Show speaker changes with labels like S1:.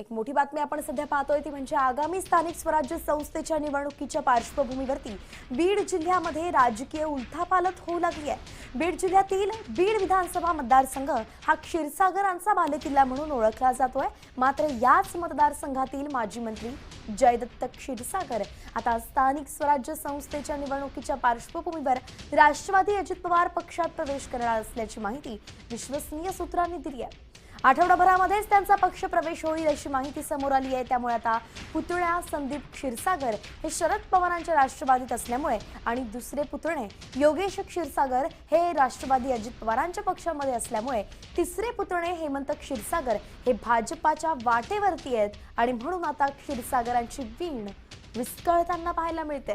S1: एक मोठी बातमी आपण सध्या पाहतोय ती म्हणजे आगामी स्थानिक स्वराज्य संस्थेच्या निवडणुकीच्या पार्श्वभूमीवरती बीड जिल्ह्यामध्ये राजकीय उलथापालथ होऊ लागली आहे. बीड जिल्ह्यातील बीड विधानसभा मतदारसंघ हा क्षीरसागरांचा बालेकिल्ला म्हणून ओळखला जातोय. मात्र याच मतदारसंघातील माजी मंत्री जयदत्त क्षीरसागर आता स्थानिक स्वराज्य संस्थेच्या निवडणुकीच्या पार्श्वभूमीवर राष्ट्रवादी अजित पवार पक्षात प्रवेश करणार असल्याची माहिती विश्वसनीय सूत्रांनी दिली आहे. आठवडाभरामध्येच त्यांचा पक्ष प्रवेश होईल अशी माहिती समोर आली आहे. त्यामुळे आता पुतण्या संदीप क्षीरसागर हे शरद पवारांच्या राष्ट्रवादीत असल्यामुळे आणि दुसरे पुतणे योगेश क्षीरसागर हे राष्ट्रवादी अजित पवारांच्या पक्षामध्ये असल्यामुळे तिसरे पुतणे हेमंत क्षीरसागर हे भाजपाच्या वाटेवरती आहेत. आणि म्हणून आता क्षीरसागरांची वीण विस्कळताना पाहायला मिळते.